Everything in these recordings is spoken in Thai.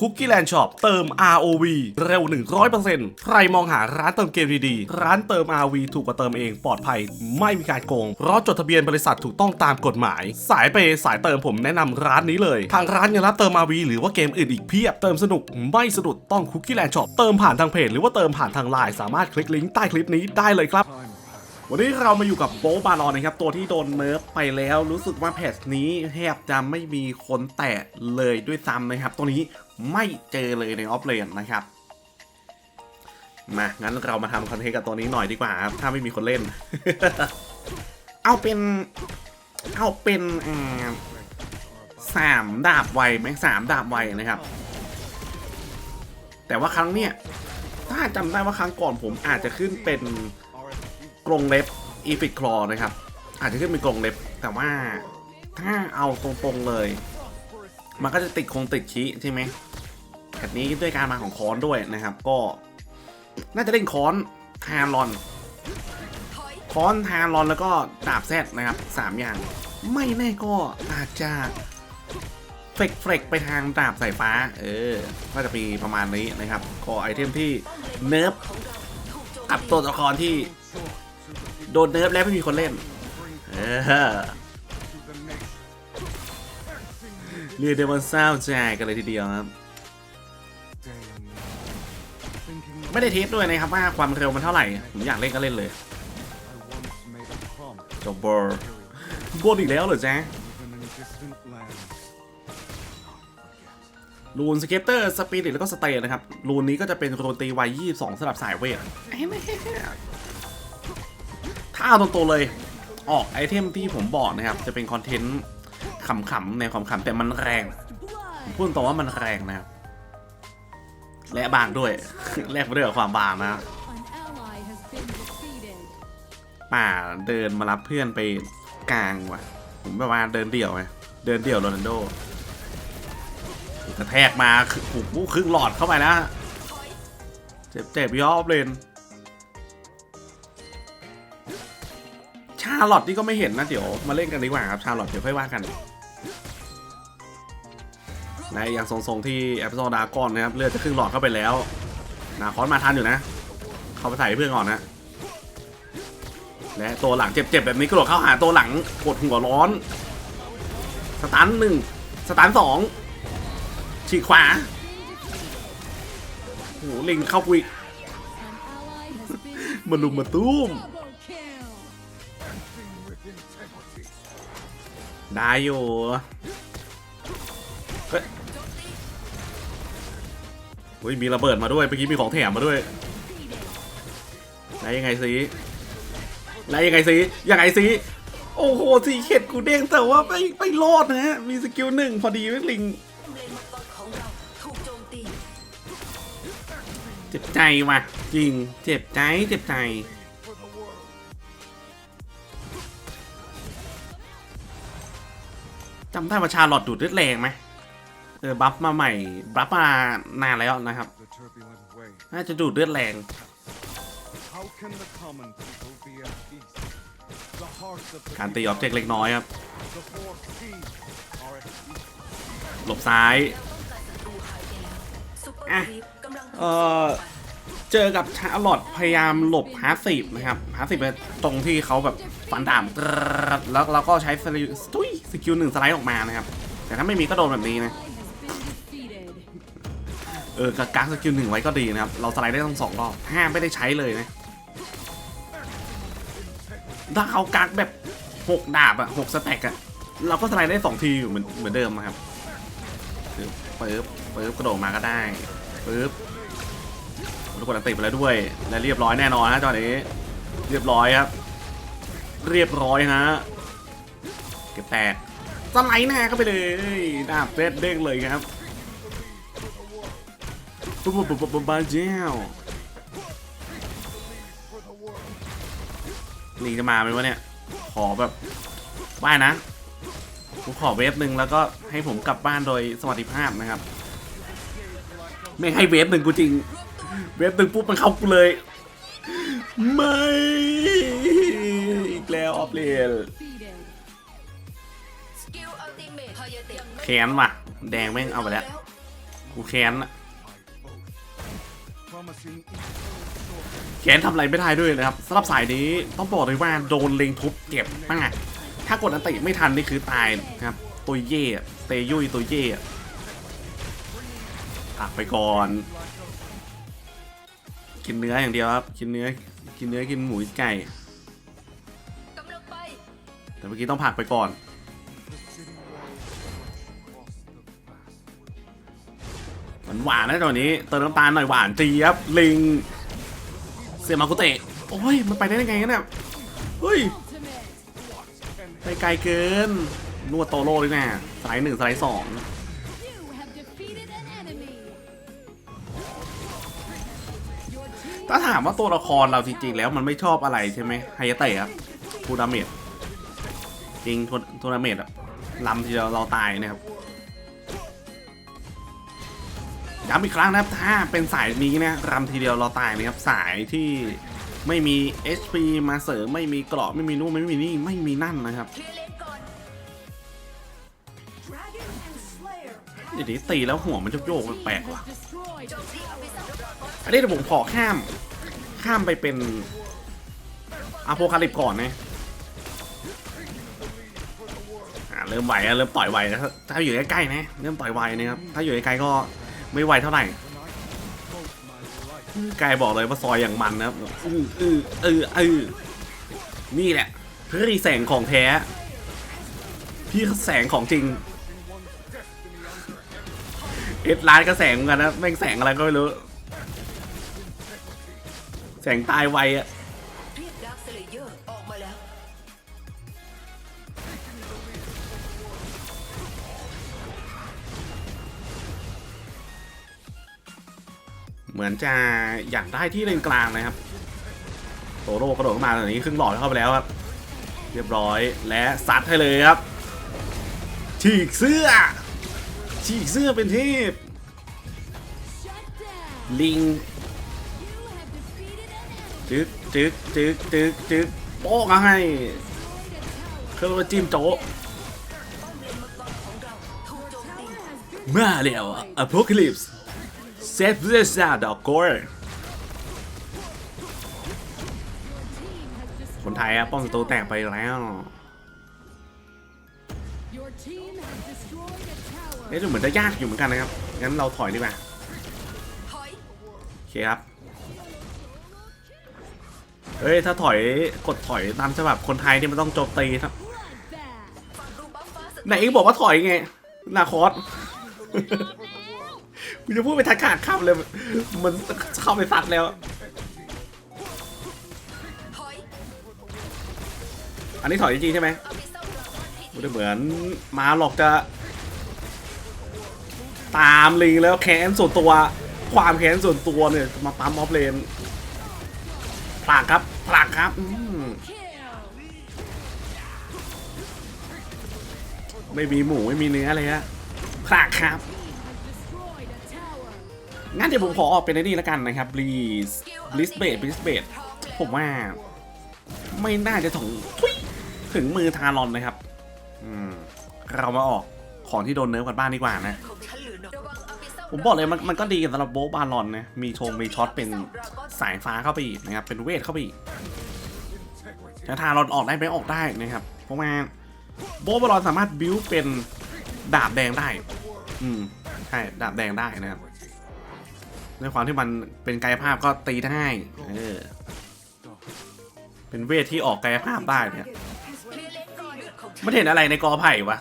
Cookie Land Shop เติม ROV เร็ว 100%ใครมองหาร้านเติมเกมดีๆ ร้านเติม ROV ถูกกว่าเติมเองปลอดภัย ไม่มีการโกง เพราะจดทะเบียนบริษัทถูกต้องตามกฎหมาย สายเปย์สายเติมผมแนะนำร้านนี้เลย ทางร้านยังรับเติม ROV หรือว่าเกมอื่นอีกเพียบ เติมสนุกไม่สะดุดต้อง Cookie Land Shop เติมผ่านทางเพจหรือว่าเติมผ่านทางไลน์สามารถคลิกลิงก์ใต้คลิปนี้ได้เลยครับวันนี้เรามาอยู่กับโบบารอนนะครับ ตัวที่โดนเนิร์ฟไปแล้วรู้สึกว่าแพทช์นี้แทบจะไม่มีคนแตะเลยด้วยซ้ำนะครับ ตัวนี้ ไม่เจอเลยในออฟเลนนะครับ มา งั้นเรามาทำคอนเทนต์กับตัวนี้หน่อยดีกว่าครับ ถ้าไม่มีคนเล่น เอาเป็น เอาเป็นสามดาบไวไหมสามดาบไวนะครับ แต่ว่าครั้งเนี้ยถ้าจำได้ว่าครั้งก่อนผมอาจจะขึ้นเป็นกรงเล็บอีฟิกคลอนะครับ อาจจะขึ้นเป็นกรงเล็บ แต่ว่าถ้าเอาตรงๆเลย มันก็จะติดคงติดชี้ใช่ไหมแบบนี้ด้วยการมาของค้อนด้วยนะครับ ก็ น่าจะเล่นค้อนทารอนค้อนทารอนแล้วก็ดาบแซดนะครับสามอย่าง ไม่แน่ก็อาจจะเฟกเฟกไปทางดาบสายฟ้า เออก็จะมีประมาณนี้นะครับ ก็ไอเทมที่เนิร์ฟอัพตัวละครที่ โดนเนิร์ฟแล้วไม่มีคนเล่น เออ เรียกได้ว่าเศร้าใจกันเลยทีเดียวครับ ไม่ได้เทสด้วยนะครับว่าความเร็วมันเท่าไหร่ ผมอยากเล่นก็เล่นเลยจบบอร์บนอีกแล้วเหรอจ๊ะรูนสเก็ตเตอร์สปีดแล้วก็สเตย์นะครับ รูนนี้ก็จะเป็นรูนตีไว22สำหรับสายเวทถ้าเอาตรงๆเลย ออกไอเทมที่ผมบอกนะครับ จะเป็นคอนเทนต์ ขำๆในความขำแต่มันแรงผมพูดตรงว่ามันแรงนะครับและบางด้วยแลกมาด้วยความบางนะป่าเดินมารับเพื่อนไปกลางว่ะ ผมแบบว่าเดินเดี่ยวไงเดินเดี่ยวโรนัลโดกระแทกมาคือโอ้ครึ่งหลอดเข้าไปนะเจ็บเจ็บยอบเลนชาลอตนี่ก็ไม่เห็นนะเดี๋ยวมาเล่นกันดีกว่าครับชาลอตเดี๋ยวค่อยว่ากัน นะอย่างทรงๆที่แอปโซดากอนนะครับเลือดจะครึ่งหลอดเข้าไปแล้วนาคอนมาทันอยู่นะ เข้าไปใส่เพื่อนก่อนนะ และตัวหลังเจ็บๆแบบนี้กระโดดเข้าหาตัวหลังกดหัวร้อน สตันหนึ่งสตันสองฉีกขวาโหลิงเข้าปุย An ally has been มาลุมมาตุ้มได้อยู่ เฮ้ยมีระเบิดมาด้วยเมื่อกี้มีของแถมมาด้วยได้ยังไงสิได้ยังไงสิยังไงสิโอ้โหสีเข็ดกูเด้งแต่ว่าไม่ไม่รอดนะฮะมีสกิลหนึ่งพอดีไม่ลิงเลนมังเราถูกโจมตีเจ็บใจว่ะจริงเจ็บใจเจ็บใจจำได้ว่าชาลอตดูดเลือดแรงไหม เออบัฟมาใหม่บัฟมานานแล้วนะครับ น่าจะดูดเลือดแรง การตีออบเจกต์เล็กน้อยครับ หลบซ้ายอะเออเจอกับชาลอตพยายามหลบฮาร์สิบนะครับฮาร์สิบตรงที่เขาแบบฟันดามแล้วเราก็ใช้สกิลตุ้ยสกิลหนึ่งสไลด์ออกมานะครับ แต่ถ้าไม่มีก็โดนแบบนี้นะ เออกางสกิลหนึ่งไว้ก็ดีนะครับ เราสไลด์ได้ทั้งสองรอบห้าไม่ได้ใช้เลยนะ ถ้าเขากักแบบหกดาบอะหกสแต็กอะเราก็สไลด์ได้สองทีอยู่เหมือนเหมือนเดิมนะครับปึ๊บปึ๊บปึ๊บกระโดดมาก็ได้ปึ๊บทุกคนติดไปแล้วด้วย และเรียบร้อยแน่นอนฮะจอนี้ เรียบร้อยครับ เรียบร้อยฮะเก็บแตกสไลด์หน้าเข้าไปเลยดาบเด็ดเด้งเลยครับ ปุ๊บปุ๊บปุ๊บปุ๊บบ้าเจ้าลิงจะมาไหมวะเนี่ย ขอแบบว่ายนะ ผมขอเวฟหนึ่งแล้วก็ให้ผมกลับบ้านโดยสวัสดิภาพนะครับ ไม่ให้เวฟหนึ่งกูจริง เวฟหนึ่งปุ๊บมันเข้ากูเลย ไม่ อีกแล้วออฟเลน Defeated. สกิลอัลติเมทพยาเตะแขนว่ะ แดงแม่งเอาไปแล้วโหกูแค้นอะ promising eternal แค้นทำอะไรไม่ได้ด้วยนะครับสำหรับสายนี้ต้องบอกเลยว่าโดนเล็งทุบเก็บมากถ้ากดอันติไม่ทันนี่คือตายนะครับตัวเย่เตยุยตัวเย่อะผักไปก่อน กินเนื้ออย่างเดียวครับ กินเนื้อกินเนื้อกินหมูไก่แต่เมื่อกี้ต้องผักไปก่อน หวานนะตัวนี้เติมน้ำตาลหน่อยหวานเจี๊ยบลิงเสียมากุเตะโอ้ยมันไปได้ยังไงกันเนี่ยเฮ้ยไปไกลเกินนวดโตโร่ด้วยนะสไลด์หนึ่งสไลด์สองถ้าถามว่าตัวละครเราจริงๆแล้วมันไม่ชอบอะไรใช่ไหมไฮยาเตะครับทูดาเมจจริงทูดาเมจอะลำทีเดียวเราตายนะครับ ย้ำอีกครั้งนะครับ ถ้าเป็นสายนี้นะรำทีเดียวเราตายนะครับ สายที่ไม่มี HP มาเสริมไม่มีเกราะไม่มีนู่นไม่มีนี่ไม่มีนั่นนะครับเคลียร์เลนก่อน Dragon and Slayer เดี๋ยวนี้ตีแล้วหัวมันโยกแปลกว่ะอันนี้เดี๋ยวผมขอข้าม ข้ามไปเป็นอโพคาลิปก่อนนะเริ่มไหวเริ่มต่อยไหวแล้วถ้าถ้าอยู่ใกล้ๆนะ เริ่มต่อยไหวนะครับ ถ้าอยู่ไกลๆก็ ไม่ไวเท่าไหร่ when I devote my life ไกลบอกเลยว่าซอยอย่างมันนะครับอืออือออเออนี่แหละพี่แสงของแท้ พี่แสงของจริง เอ็ดร้านก็แสงเหมือนกันนะแม่งแสงอะไรก็ไม่รู้ แสงตายไวอะ เหมือนจะอยากได้ที่เลนกลางนะครับโตโร่กระโดดเข้ามาตอนนี้ครึ่งหลอดเข้าไปแล้วครับ เรียบร้อยและซัดให้เลยครับฉีกเสื้อฉีกเสื้อเป็นเทพลิงจึ๊กจึ๊กจึ๊กจึ๊กจึ๊กโป๊กเอาให้เครื่องจิ้มโจ๊ะมาแล้วอพ o c a l y p s e เซฟเซซาดอกกอร์ team has คนไทยอะป้อมศัตรูแตกไปแล้ว Your team has destroyed a tower. เอ๊ะดูเหมือนจะยากอยู่เหมือนกันนะครับ งั้นเราถอยดีกว่าถอยโอเคครับเฮ้ย ถ้าถอยกดถอยตามฉบับคนไทยที่มันต้องโจมตีครับ Bloodbath. ฝั่งรูบัฟฟ้าศึกไหนเองบอกว่าถอยไงนาคอส กูจะพูดไปทักขาดคำเลย มันเข้าไปซัดแล้ว อันนี้ถอยจริงๆใช่ไหมอภิสันจะเหมือนมาหลอกจะ ตามลิงแล้วแค้นส่วนตัว ความแค้นส่วนตัวเนี่ยมาปั๊มออฟเลนผลักครับผลักครับไม่มีหมูไม่มีเนื้อเลยฮะผลักครับ งั้นเดี๋ยวผมขอออกเป็นไอ้นี่แล้วกันนะครับ Breeze Bliss b a d Bliss b a d ผมว่า ไม่น่าจะถึงถึงมือทารอนนะครับ อืม เรามาออกของที่โดนเนิร์ฟกันบ้างดีกว่านะ ผมบอกเลยมันมันก็ดีสำหรับโบบาลอนนะ มีชงมีช็อตเป็นสายฟ้าเข้าไปอีกนะครับ เป็นเวทเข้าไปอีกแต่ทารอนออกได้ไหมออกได้นะครับ เพราะว่าโบบาลอนสามารถบิวเป็นดาบแดงได้ อืม ใช่ ดาบแดงได้นะครับ ด้วยความที่มันเป็นกายภาพก็ตีได้เออเป็นเวทที่ออกกายภาพได้เนี่ยไม่เห็นอะไรในกอไผ่วะ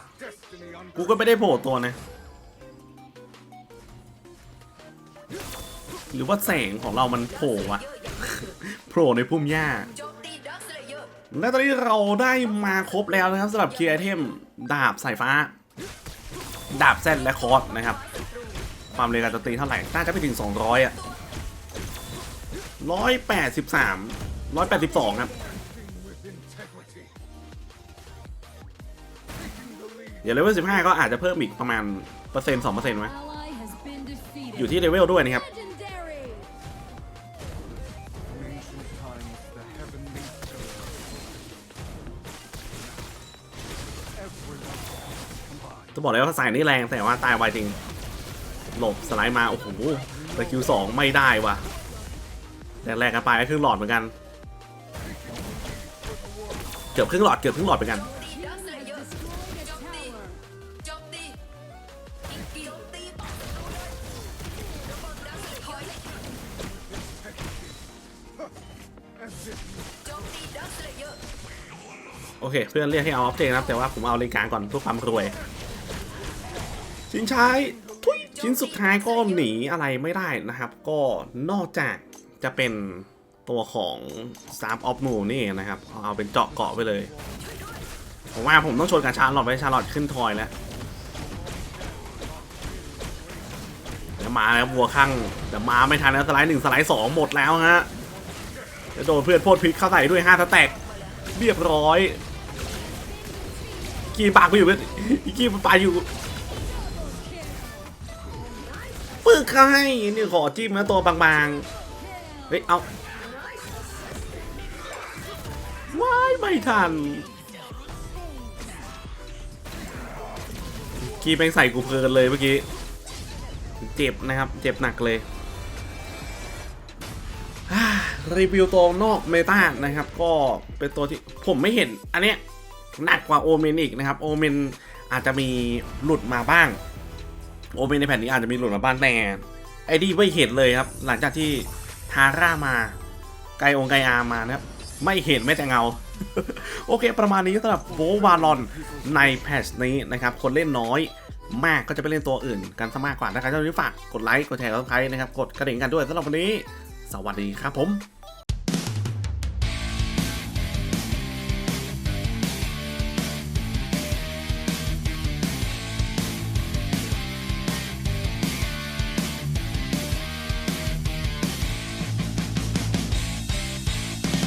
กูก็ไม่ได้โผล่ตัวนะ หรือว่าแสงของเรามันโผล่วะเยอะโผล่ในพุ่มหญ้า และตอนนี้เราได้มาครบแล้วนะครับสำหรับคีย์ไอเทม ดาบสายฟ้า ดาบเส้นและคอร์สนะครับ ความเร็วการโจมตีเท่าไหร่ น่าจะไปถึง 200 อะ 183 182 ครับเดี๋ยวเลเวล15 ก็อาจจะเพิ่มอีกประมาณเปอร์เซ็นต์2เปอร์เซ็นต์ไหมอยู่ที่เลเวลด้วยนะครับจะบอกเลยว่าสายนี้แรงแต่ว่าตายไวจริง หลบสไลด์มา โอ้โหแต่คิวสองไม่ได้ว่ะแรกๆกันไปก็ครึ่งหลอดเหมือนกัน เกือบครึ่งหลอดเกือบครึ่งหลอดเหมือนกันโอเค เพื่อนเรียกให้เอาออฟเจกนะครับแต่ว่าผมเอาเลนกลางก่อนเพื่อความรวย ชินชายทุย ชิ้นสุดท้ายก็หนีอะไรไม่ได้นะครับ ก็นอกจากจะเป็นตัวของ s t a r of Moon นี่นะครับ เอาเป็นเจาะเกาะไปเลย ผมว่าผมต้องชนกับชาร์ลอตไปชาร์ลอตขึ้นทอยแล้วเดี๋ยวมาแล้วบัวข้างเดี๋ยวมาไม่ทันแล้วสไลด์หนึ่งสไลด์สองหมดแล้วฮะจะโดนเพื่อนโพดพิษเข้าใส่ด้วยห้าสแต็กเรียบร้อย กีปากไปอยู่กีมันไปอยู่ ปึกเขาให้นี่ขอจิ้มนะตัวบางๆ เฮ้ย เอาว้ายไม่ทัน กีแม่งใส่กูเพลินเลยเมื่อกี้ เจ็บนะครับ เจ็บหนักเลย รีวิวตัวนอกเมตานะครับ ก็เป็นตัวที่ผมไม่เห็น อันเนี้ยหนักกว่าโอเมนอีกนะครับ โอเมนอาจจะมีหลุดมาบ้าง โอเมนในแผ่นนี้อาจจะมีหลุดมาบ้างแต่ไอ้ดีไม่เห็นเลยครับ หลังจากที่ทาร่ามา ไกองไกอามานะครับ ไม่เห็นไม่แต่เงา โอเค ประมาณนี้สำหรับโววาลอนในแพทช์นี้นะครับ คนเล่นน้อยมากก็จะไปเล่นตัวอื่นกันซะมากกว่านะครับถ้าชอบฝากกดไลค์กดแชร์กดซับสไครต์นะครับ กดกระดิ่งกันด้วยสำหรับวันนี้ สวัสดีครับผม